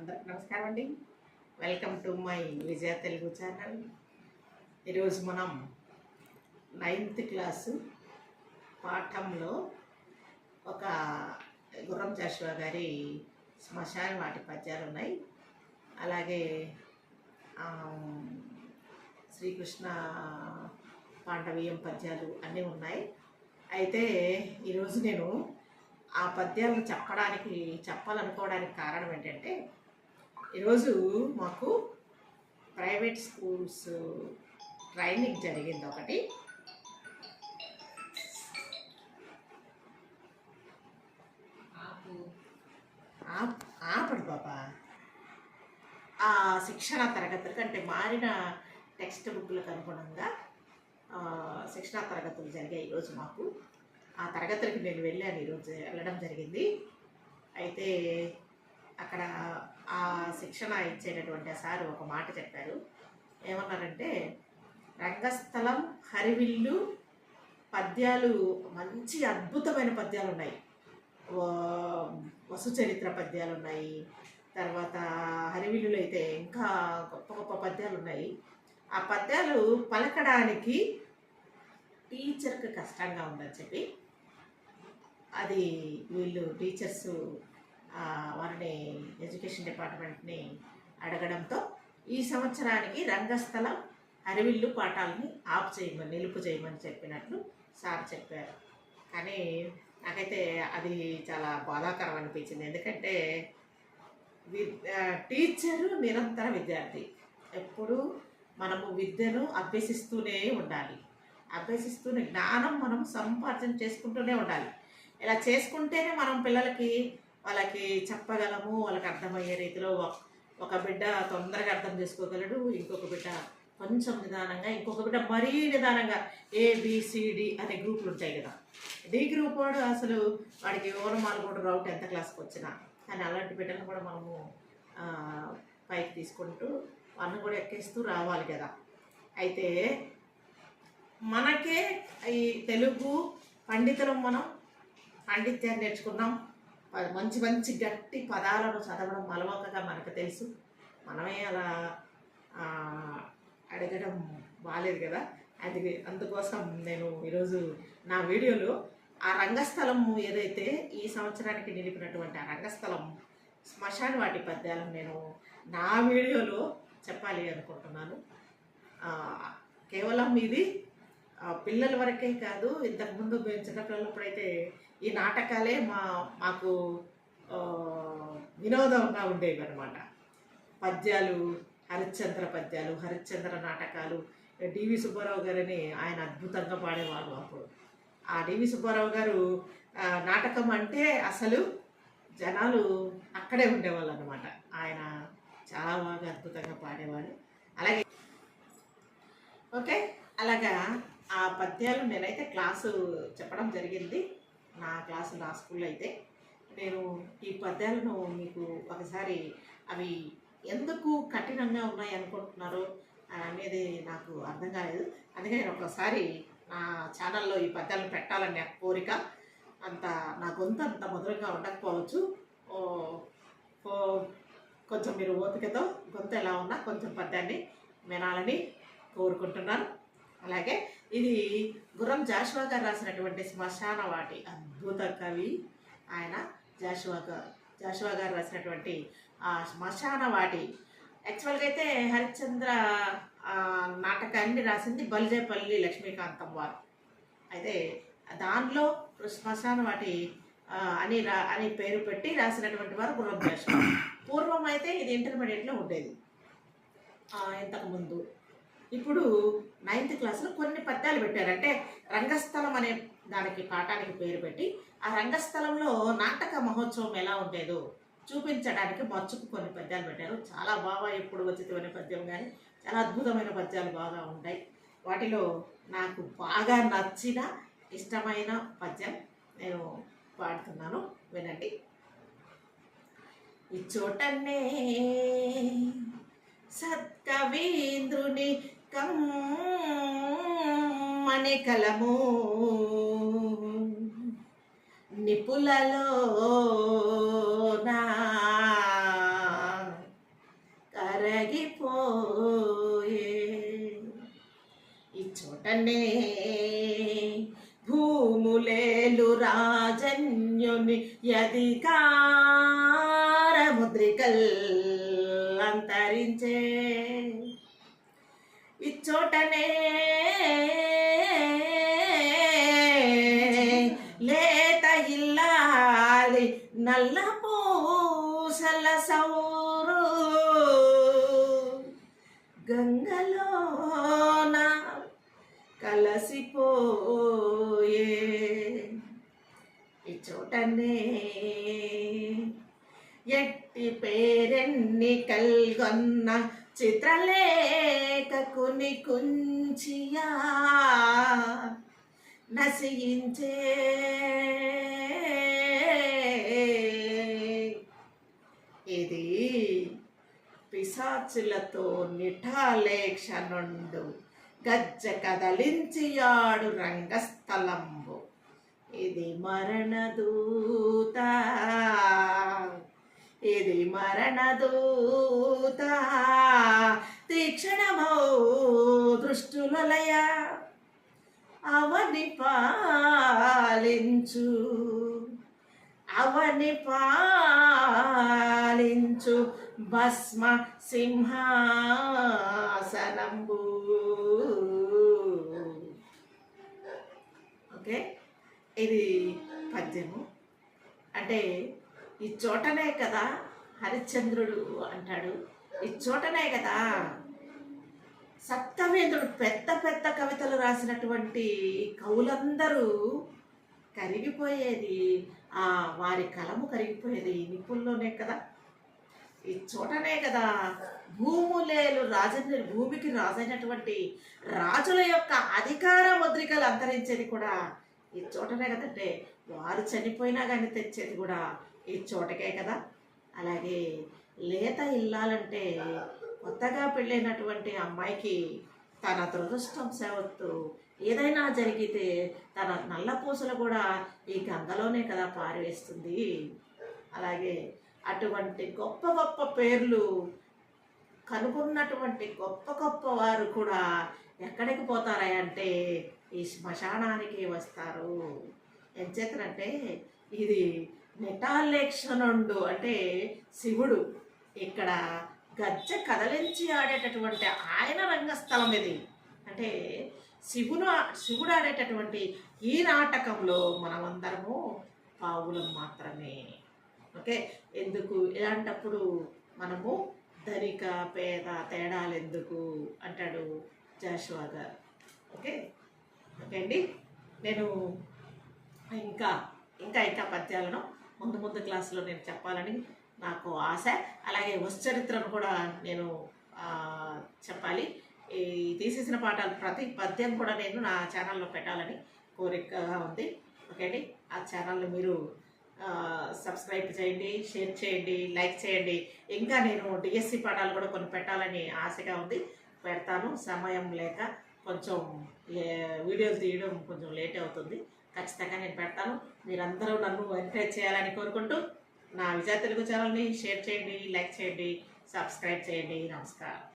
అందరికి నమస్కారం అండి. Welcome to my Vijaya Telugu channel ఈరోజు మనం నైన్త్ క్లాసు పాఠంలో ఒక గుర్రం జాషువా గారి శ్మశాన వాటి పద్యాలు ఉన్నాయి. అలాగే శ్రీకృష్ణ పాండవీయం పద్యాలు అన్నీ ఉన్నాయి. అయితే ఈరోజు నేను ఆ పద్యాలను చెప్పడానికి చెప్పాలనుకోవడానికి కారణం ఏంటంటే ఈరోజు మాకు ప్రైవేట్ స్కూల్స్ ట్రైనింగ్ జరిగింది ఒకటి. ఆపడు బాబా. ఆ శిక్షణ తరగతులకు అంటే మారిన టెక్స్ట్ బుక్లకు అనుగుణంగా శిక్షణా తరగతులు జరిగాయి ఈరోజు మాకు. ఆ తరగతులకి నేను వెళ్ళాను ఈరోజు వెళ్ళడం జరిగింది. అయితే అక్కడ ఆ శిక్షణ ఇచ్చేటటువంటి సారు సార్ ఒక మాట చెప్పారు. ఏమన్నారంటే రంగస్థలం హరివిల్లు పద్యాలు మంచి అద్భుతమైన పద్యాలు ఉన్నాయి వసుచరిత్ర వసు చరిత్ర పద్యాలు ఉన్నాయి తర్వాత హరివిల్లులో అయితే ఇంకా గొప్ప గొప్ప పద్యాలు ఉన్నాయి ఆ పద్యాలు పలకడానికి టీచర్కి కష్టంగా ఉందని చెప్పి అది వీళ్ళు టీచర్స్ వారిని ఎడ్యుకేషన్ డిపార్ట్మెంట్ని అడగడంతో ఈ సంవత్సరానికి రంగస్థలం అరివిల్లు పాఠాలని ఆఫ్ చేయమని నిలుపు చేయమని చెప్పినట్లు సార్ చెప్పారు. కానీ నాకైతే అది చాలా బాధాకరం అనిపించింది. ఎందుకంటే వి టీచరు నిరంతర విద్యార్థి. ఎప్పుడు మనము విద్యను అభ్యసిస్తూనే ఉండాలి. అభ్యసిస్తూనే జ్ఞానం మనం సంపార్జన చేసుకుంటూనే ఉండాలి. ఇలా చేసుకుంటేనే మనం పిల్లలకి వాళ్ళకి చెప్పగలము వాళ్ళకి అర్థమయ్యే రీతిలో ఒక- బిడ్డ తొందరగా అర్థం చేసుకోగలడు ఇంకొక బిడ్డ కొంచెం నిదానంగా ఇంకొక బిడ్డ మరీ నిదానంగా ఏబిసిడి అనే గ్రూపులు ఉంటాయి కదా. డి గ్రూప్ వాడు అసలు వాడికి ఓనమాలు కూడా రౌట్ ఎంత క్లాస్కి వచ్చినా. కానీ అలాంటి బిడ్డలను కూడా మనము పైకి తీసుకుంటూ వాళ్ళని కూడా ఎక్కేస్తూ రావాలి కదా. అయితే మనకే ఈ తెలుగు పండితులం మనం పాండిత్యాన్ని నేర్చుకున్నాం. మంచి మంచి గట్టి పదాలను చదవడం అలవాకగా మనకు తెలుసు. మనమే అలా అడగడం బాగాలేదు కదా. అది అందుకోసం నేను ఈరోజు నా వీడియోలో ఆ రంగస్థలం ఏదైతే ఈ సంవత్సరానికి నిలిపినటువంటి ఆ రంగస్థలం శ్మశాన వాటి పద్యాలను నేను నా వీడియోలో చెప్పాలి అనుకుంటున్నాను. కేవలం ఇది పిల్లల వరకే కాదు ఇంతకుముందు మేము చిన్నపిల్లలప్పుడైతే ఈ నాటకాలే మా మాకు వినోదంగా ఉండేవి అనమాట పద్యాలు హరిశ్చంద్ర పద్యాలు హరిశ్చంద్ర నాటకాలు డివి సుబ్బారావు గారని ఆయన అద్భుతంగా పాడేవారు అప్పుడు. ఆ డివి సుబ్బారావు గారు నాటకం అంటే అసలు జనాలు అక్కడే ఉండేవాళ్ళు అనమాట ఆయన చాలా బాగా అద్భుతంగా పాడేవాడు అలాగే ఓకే? అలాగా ఆ పద్యాలు నేనైతే క్లాసు చెప్పడం జరిగింది. నా క్లాసు నా స్కూల్లో అయితే నేను ఈ పద్యాలను మీకు ఒకసారి అవి ఎందుకు కఠినంగా ఉన్నాయి అనుకుంటున్నారో అనేది నాకు అర్థం కాలేదు. అందుకే నేను ఒకసారి నా ఛానల్లో ఈ పద్యాలను పెట్టాలని నా కోరిక అంత నా గొంతు అంత మధురంగా ఉండకపోవచ్చు. కొంచెం మీరు ఓపికతో గొంతు ఎలా ఉన్నా కొంచెం పద్యాన్ని వినాలని కోరుకుంటున్నాను. అలాగే ఇది గుర్రం జాషువా గారు రాసినటువంటి శ్మశాన వాటి అద్భుత కవి ఆయన జాషువా గారు జాషువా గారు రాసినటువంటి ఆ శ్మశాన వాటి. యాక్చువల్గా అయితే హరిశ్చంద్ర నాటకాన్ని రాసింది బలిజేపల్లి లక్ష్మీకాంతం వారు. అయితే దానిలో శ్మశాన వాటి అని రా అని పేరు పెట్టి రాసినటువంటి వారు గుర్రం జాషువా. పూర్వం అయితే ఇది ఇంటర్మీడియట్లో ఉండేది. ఇంతకుముందు ఇప్పుడు నైన్త్ క్లాస్లో కొన్ని పద్యాలు పెట్టారు. అంటే రంగస్థలం అనే దానికి పాఠానికి పేరు పెట్టి ఆ రంగస్థలంలో నాటక మహోత్సవం ఎలా ఉండేదో చూపించడానికి మచ్చుకు కొన్ని పద్యాలు పెట్టారు. చాలా బాగా ఎప్పుడు వచ్చితమైన పద్యం కానీ చాలా అద్భుతమైన పద్యాలు బాగా ఉంటాయి. వాటిలో నాకు బాగా నచ్చిన ఇష్టమైన పద్యం నేను పాడుతున్నాను. వినండి. ఈ చోటనే సత్కవీంద్రుని కమ్మని కలము. నిపులలో నా భూములేలు రాజన్యుని అధికార ముద్రికల్ అంతరించే. చోటనే లేత ఇల్లాలి నల్ల పూసల సౌరు. గంగలోన కలసిపోయే ఈ చోటనే ఎట్ ఎట్టి పేరెన్ని కల్గొన్న చిత్రలేఖకుని కుంచియా నశయించే ఇది పిశాచులతో నిఠాలేక్ష నుండు గజ్జ కదలించియాడు రంగస్థలంబు. ఇది మరణదూత. ఇది మరణదూత తీక్షణమౌ దృష్టులయ అవని పాలించు. అవని పాలించు భస్మ సింహాసనంబు. ఓకే? ఇది పద్యము. అంటే ఈ చోటనే కదా హరిశ్చంద్రుడు అంటాడు. ఈ చోటనే కదా సప్తవేంద్రుడు పెద్ద పెద్ద కవితలు రాసినటువంటి కవులందరూ కరిగిపోయేది. ఆ వారి కలము కరిగిపోయేది ఈ నిప్పుల్లోనే కదా. ఈ చోటనే కదా భూములేలు రాజేంద్ర భూమికి రాజైనటువంటి రాజుల యొక్క అధికార ముద్రికలు అంతరించేది కూడా ఈ చోటనే కదంటే వారు చనిపోయినా కానీ తెచ్చేది కూడా ఈ చోటకే కదా. అలాగే లేత ఇల్లాలంటే కొత్తగా పెళ్ళైనటువంటి అమ్మాయికి తన దురదృష్టం సేవత్తు ఏదైనా జరిగితే తన నల్ల పూసలు కూడా ఈ గంగలోనే కదా పారవేస్తుంది. అలాగే అటువంటి గొప్ప గొప్ప పేర్లు కనుగొన్నటువంటి గొప్ప గొప్ప వారు కూడా ఎక్కడికి పోతారా అంటే ఈ శ్మశానానికి వస్తారు. ఎంచేతనంటే ఇది నిటాలేక్షణుండు అంటే శివుడు ఇక్కడ గజ్జ కదలించి ఆడేటటువంటి ఆయన రంగస్థలం ఇది. అంటే శివును శివుడు ఆడేటటువంటి ఈ నాటకంలో మనమందరము పావులం మాత్రమే. ఓకే? ఎందుకు? ఇలాంటప్పుడు మనము ధనిక పేద తేడాలు ఎందుకు? అంటాడు జాషువా గారు. ఓకే? ఓకే అండి? నేను ఇంకా ఇంకా ఇంకా పద్యాలను ముందు ముందు క్లాసులో నేను చెప్పాలని నాకు ఆశ. అలాగే వశ్చరిత్రను కూడా నేను చెప్పాలి. ఈ తీసేసిన పాఠాలు ప్రతి పద్యం కూడా నేను నా ఛానల్లో పెట్టాలని కోరికగా ఉంది. ఓకే అండి? ఆ ఛానల్ని మీరు సబ్స్క్రైబ్ చేయండి షేర్ చేయండి లైక్ చేయండి. ఇంకా నేను డిఎస్సి పాఠాలు కూడా కొన్ని పెట్టాలని ఆశగా ఉంది. పెడతాను. సమయం లేక కొంచెం లే- వీడియోలు తీయడం కొంచెం లేట్ అవుతుంది. ఖచ్చితంగా నేను పెడతాను. మీరందరూ నన్ను ఎంకరేజ్ చేయాలని కోరుకుంటూ నా విజయ తెలుగు ఛానల్ని షేర్ చేయండి లైక్ చేయండి సబ్స్క్రైబ్ చేయండి. నమస్కారం.